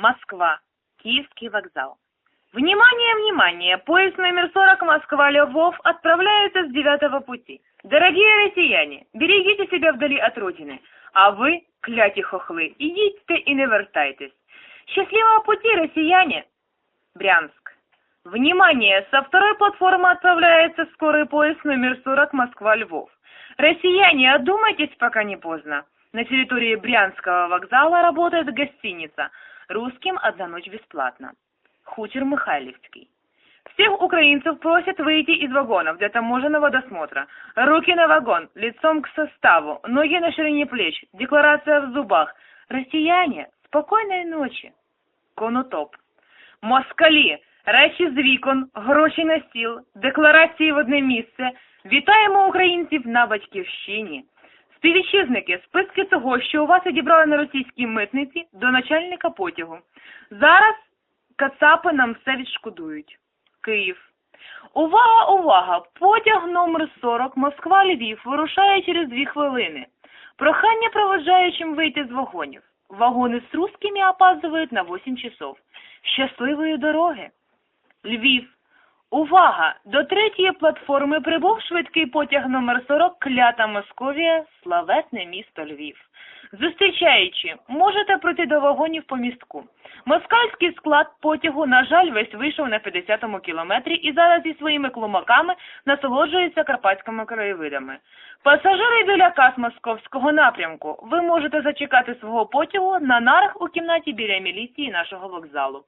Москва. Киевский вокзал. Внимание, внимание! Поезд номер 40 Москва-Львов отправляется с девятого пути. Дорогие россияне, берегите себя вдали от родины. А вы, кляті хохлы, идите и не вертайтесь. Счастливого пути, россияне! Брянск. Внимание! Со второй платформы отправляется скорый поезд номер 40 Москва-Львов. Россияне, одумайтесь, пока не поздно. На территории Брянского вокзала работает гостиница. Русским одна ночь бесплатно. Хутор Михайлівський. Всех украинцев просят выйти из вагонов для таможенного досмотра. Руки на вагон, лицом к составу, ноги на ширине плеч, декларация в зубах. Россияне, спокойной ночи. Конотоп. Москалі, речі з вікон, гроші на стіл, декларації в одне місце. Вітаємо українців на батьківщині. Співвітчизники, списки того, що у вас одібрали на російській митниці, до начальника потягу. Зараз кацапи нам все відшкодують. Київ. Увага, увага! Потяг номер 40 Москва-Львів вирушає через дві хвилини. Прохання проводжаючим вийти з вагонів. Вагони з русскими опаздывают на 8 часов. Щасливої дороги! Львів. Увага! До третьої платформи прибув швидкий потяг номер 40 Клята Московія, славетне місто Львів. Зустрічаючи, можете пройти до вагонів по містку. Москальський склад потягу, на жаль, весь вийшов на 50-му кілометрі і зараз зі своїми клумаками насолоджується карпатськими краєвидами. Пасажири біля кас московського напрямку. Ви можете зачекати свого потягу на нарах у кімнаті біля міліції нашого вокзалу.